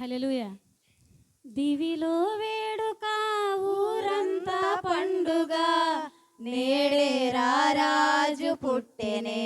హల్లెలూయ. దివిలో వేడుక ఊరంతా పండుగ నేడే రారాజు పుట్టెనే.